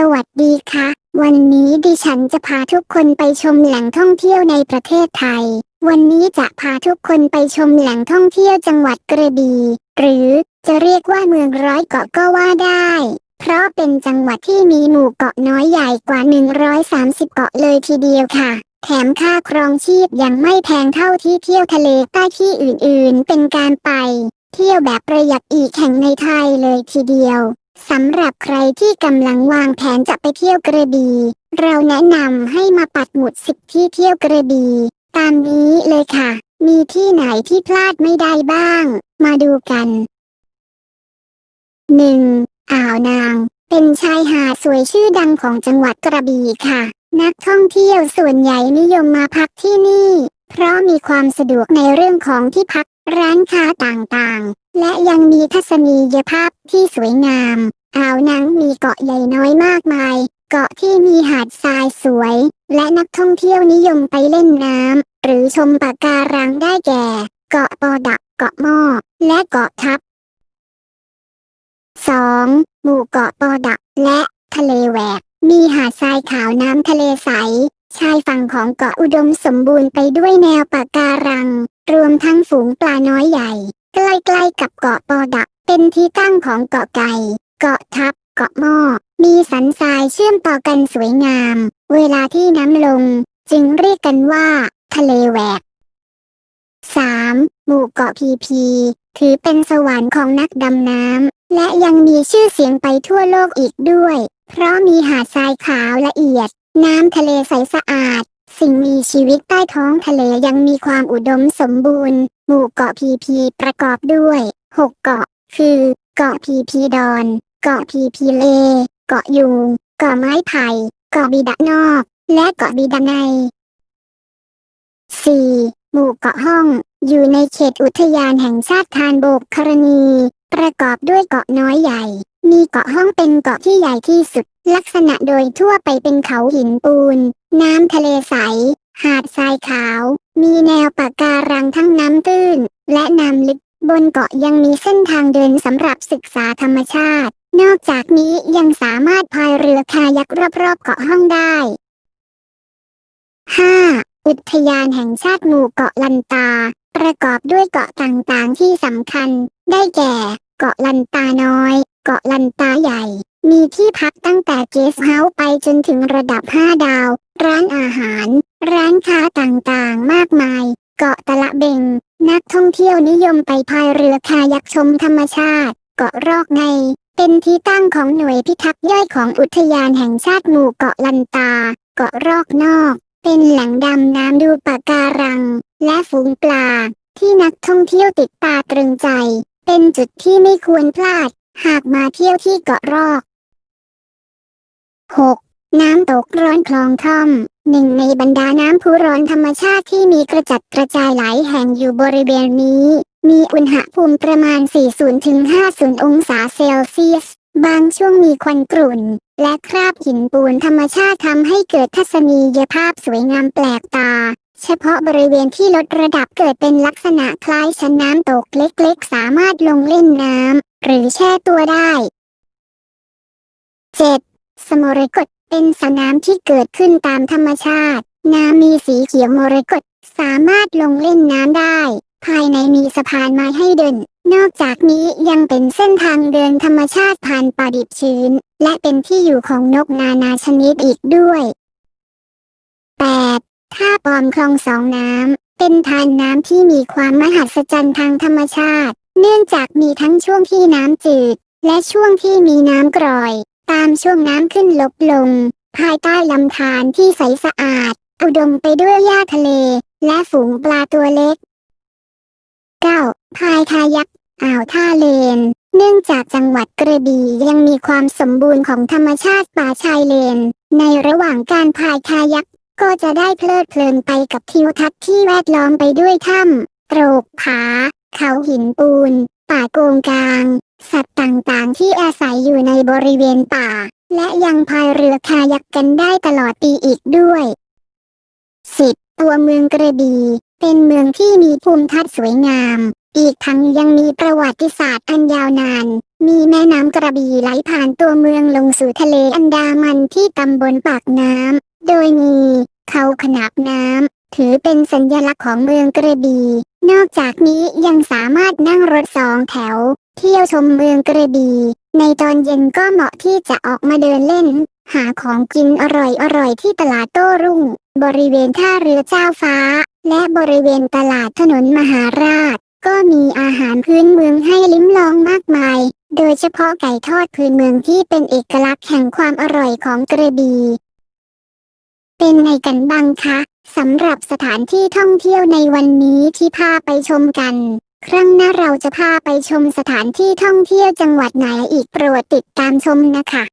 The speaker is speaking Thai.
สวัสดีค่ะ วันนี้ดิฉันจะพาทุกคนไปชมแหล่งท่องเที่ยวในประเทศไทย วันนี้จะพาทุกคนไปชมแหล่งท่องเที่ยวจังหวัดกระบี่หรือจะเรียกว่าเมืองร้อยเกาะก็ว่าได้ เพราะเป็นจังหวัดที่มีหมู่เกาะน้อยใหญ่กว่า 130 เกาะเลยทีเดียวค่ะ แถมค่าครองชีพยังไม่แพงเท่าที่เที่ยวทะเลใต้ที่อื่นๆ เป็นการไป เที่ยวแบบประหยัดอีกแห่งในไทยเลยทีเดียว สำหรับใครที่กำลังวางแผนจะไปเที่ยวกระบี่เราแนะนำให้มาปัดหมุดสิบที่เที่ยวกระบี่ตามนี้เลยค่ะ มีที่ไหนที่พลาดไม่ได้บ้าง มาดูกัน 1. อ่าวนาง เป็นชายหาดสวยชื่อดังของจังหวัดกระบี่ค่ะ นักท่องเที่ยวส่วนใหญ่นิยมมาพักที่นี่ เพราะมีความสะดวกในเรื่องของที่พักร้านค้าต่างๆ และยังมีทัศนียภาพที่สวยงาม อ่าวนางมีเกาะใหญ่น้อยมากมาย เกาะที่มีหาดทรายสวย และนักท่องเที่ยวนิยมไปเล่นน้ำหรือชมปะการังได้แก่ เกาะปอดัก เกาะหม้อ และเกาะทับ 2. หมู่เกาะปอดัก และทะเลแหวก มีหาดทรายขาวน้ำทะเลใส ชายฝั่งของเกาะอุดมสมบูรณ์ไปด้วยแนวปะการัง รวมทั้งฝูงปลาน้อยใหญ่ ใกล้ๆกับเกาะปอดัก เป็นที่ตั้งของเกาะไก่ เกาะทับ เกาะหม้อ มีสันทรายเชื่อมต่อกันสวยงาม เวลาที่น้ำลง จึงเรียกกันว่า ทะเลแหวก 3. หมู่เกาะพีพี ถือเป็นสวรรค์ของนักดำน้ำ และยังมีชื่อเสียงไปทั่วโลกอีกด้วย เพราะมีหาดทรายขาวละเอียด น้ำทะเลใสสะอาด สิ่งมีชีวิตใต้ท้องทะเลยังมีความอุดมสมบูรณ์ หมู่เกาะพีพีประกอบด้วย 6 เกาะ คือ เกาะพีพีดอน เกาะพีพีเล เกาะยูงเกาะไม้ไผ่ เกาะบิดะนอก และเกาะบิดะใน 4. หมู่เกาะห้อง อยู่ในเขตอุทยานแห่งชาติทานโบกครณี ประกอบด้วยเกาะน้อยใหญ่ มีเกาะห้องเป็นเกาะที่ใหญ่ที่สุด ลักษณะโดยทั่วไปเป็นเขาหินปูน น้ำทะเลใส หาดทรายขาว มีแนวปะการังทั้งน้ำตื้น และน้ำลึก บนเกาะยังมีเส้นทางเดินสำหรับศึกษาธรรมชาติ นอกจากนี้ยังสามารถพายเรือคายักรอบๆเกาะห้องได้ 5. อุทยานแห่งชาติหมู่เกาะลันตา ประกอบด้วยเกาะต่างๆที่สำคัญ ได้แก่ เกาะลันตาน้อย เกาะลันตาใหญ่ มีที่พักตั้งแต่เกสต์เฮาส์ไปจนถึงระดับ 5 ดาว ร้านอาหาร ร้านค้าต่างๆ มากมาย เกาะตะละเบง นักท่องเที่ยวนิยมไปพายเรือคายักชมธรรมชาติ เกาะรอกไงเป็นที่ตั้งของหน่วยพิทักษ์ย่อยของอุทยานแห่งชาติหมู่เกาะลันตา เกาะรอกนอก เป็นแหล่งดำน้ำดูปะการัง และฝูงปลา ที่นักท่องเที่ยวติดตาตรึงใจ เป็นจุดที่ไม่ควรพลาด หากมาเที่ยวที่เกาะรอก 6. น้ำตกร้อนคลองท่อม หนึ่งในบรรดาน้ำพุร้อนธรรมชาติที่มีกระจัดกระจายหลายแห่งอยู่บริเวณนี้ มีอุณหภูมิประมาณ 40-50 องศาเซลเซียส บางช่วงมีควันกรุ่น และคราบหินปูนธรรมชาติทำให้เกิดทัศนียภาพสวยงามแปลกตา เฉพาะบริเวณที่ลดระดับเกิดเป็นลักษณะคล้ายชั้นน้ำตกเล็กๆ สามารถลงเล่นน้ำหรือแช่ตัวได้ 7. สมรกตเป็นสระน้ำที่เกิดขึ้นตามธรรมชาติ น้ำมีสีเขียวมรกตสามารถลงเล่นน้ำได้ ภายในมีสะพานไม้ให้เดิน นอกจากนี้ยังเป็นเส้นทางเดินธรรมชาติผ่านป่าดิบชื้น และเป็นที่อยู่ของนกนานาชนิดอีกด้วย 8. ท่าปอมคลองสองน้ำ เป็นทานน้ำที่มีความมหัศจรรย์ทางธรรมชาติ เนื่องจากมีทั้งช่วงที่น้ำจืด และช่วงที่มีน้ำกร่อย ตามช่วงน้ำขึ้นลบลง ภายใต้ลำธารที่ใสสะอาด อุดมไปด้วยหญ้าทะเล และฝูงปลาตัวเล็ก 9. พายคายักอ่าวท่าเลน เนื่องจากจังหวัดกระบี่ยังมีความสมบูรณ์ของธรรมชาติป่าชายเลน ในระหว่างการพายคายักก็จะได้เพลิดเพลินไปกับทิวทัศน์ที่แวดล้อมไปด้วยถ้ำโปรกผา เขาหินปูน ป่าโกงกลาง สัตว์ต่างๆ ที่อาศัยอยู่ในบริเวณป่า และยังพายเรือคายักกันได้ตลอดปีอีกด้วย 10. ตัวเมืองกระบี่เป็นเมืองที่มีภูมิทัศน์สวยงาม อีกทั้งยังมีประวัติศาสตร์อันยาวนาน มีแม่น้ำกระบี่ไหลผ่านตัวเมืองลงสู่ทะเลอันดามันที่ตำบลปากน้ำโดยมีเขาขนาบน้ำถือเป็นสัญลักษณ์ของเมืองกระบี่นอกจากนี้ยังสามารถนั่งรถสองแถว เที่ยวชมเมืองกระบี่ ในตอนเย็นก็เหมาะที่จะออกมาเดินเล่น หาของกินอร่อยๆที่ตลาดโต้รุ่ง บริเวณท่าเรือเจ้าฟ้า และบริเวณตลาดถนนมหาราช ก็มีอาหารพื้นเมืองให้ลิ้มลองมากมาย โดยเฉพาะไก่ทอดพื้นเมืองที่เป็นเอกลักษณ์แห่งความอร่อยของกระบี่เป็นไงกันบ้างคะสำหรับสถานที่ท่องเที่ยวในวันนี้ที่พาไปชมกัน ครั้งหน้าเราจะพาไปชมสถานที่ท่องเที่ยวจังหวัดไหนอีกโปรดติดตามชมนะคะ